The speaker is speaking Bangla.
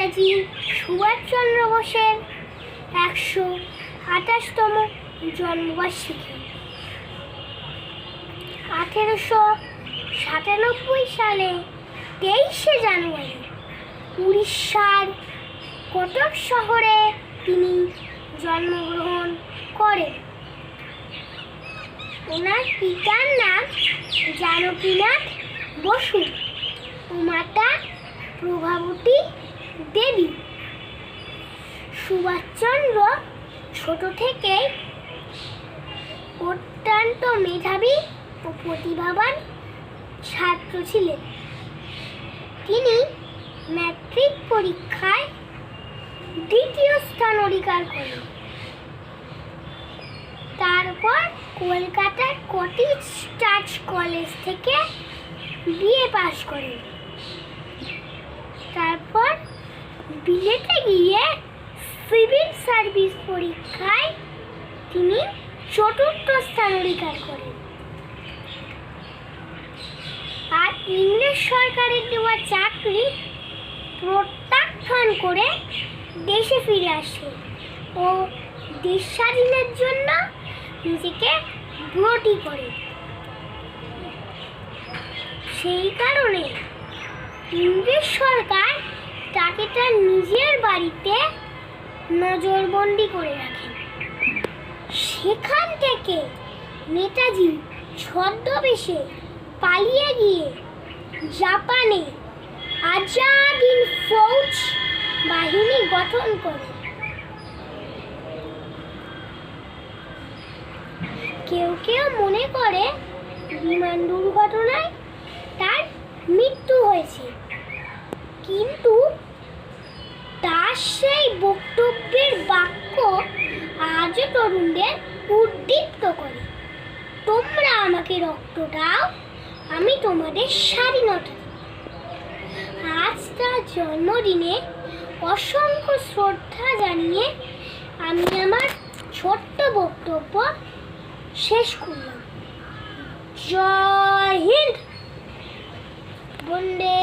নেতাজি সুভাষচন্দ্র বোসের একশো আঠাশতম জন্মবার্ষিকী। আঠেরোশো সাতানব্বই সালে তেইশে জানুয়ারি উড়িষ্যার কটক শহরে তিনি জন্মগ্রহণ করেন। ওনার পিতার নাম জানকীনাথ বসু ও মাতা প্রভাবতী দেবী। সুভাষচন্দ্র ছোট থেকেই অত্যন্ত মেধাবী ও প্রতিভাবান ছাত্র ছিলেন। তিনি ম্যাট্রিক পরীক্ষায় দ্বিতীয় স্থান অধিকার করেন। তারপর কলকাতার কটিজ টাচ কলেজ থেকে বিএ পাশ করেন তারপর বিলেতে গিয়ে সিভিল সার্ভিস পরীক্ষায় তিনি চতুর্থ স্থান অধিকার করেন। আর ইংরেজ সরকারের দেওয়া চাকরি প্রত্যাখ্যান করে দেশে ফিরে আসে ও দেশ স্বাধীনের জন্য নিজেকে ব্রতী করে। সেই কারণে ইংরেজ সরকার তার নিজের বাড়িতে নজরবন্দি করে রাখেন সেখান থেকে নেতাজি ছদ্মবেশে পালিয়ে গিয়ে জাপানে আজাদিন ফৌজ বাহিনী গঠন করেন কেউ কেউ মনে করে বিমান দুর্ঘটনায় তার মৃত্যু হয়েছে। কিন্তু সেই বক্তব্যের বাক্য আজও তরুণদের উদ্দীপ্ত করে। তোমরা আমাকে রক্ত দাও, আমি তোমাদের স্বাধীনতা আজ তার জন্মদিনে অসংখ্য শ্রদ্ধা জানিয়ে আমি আমার ছোট্ট বক্তব্য শেষ করলাম। জয় হিন্দ! বন্দে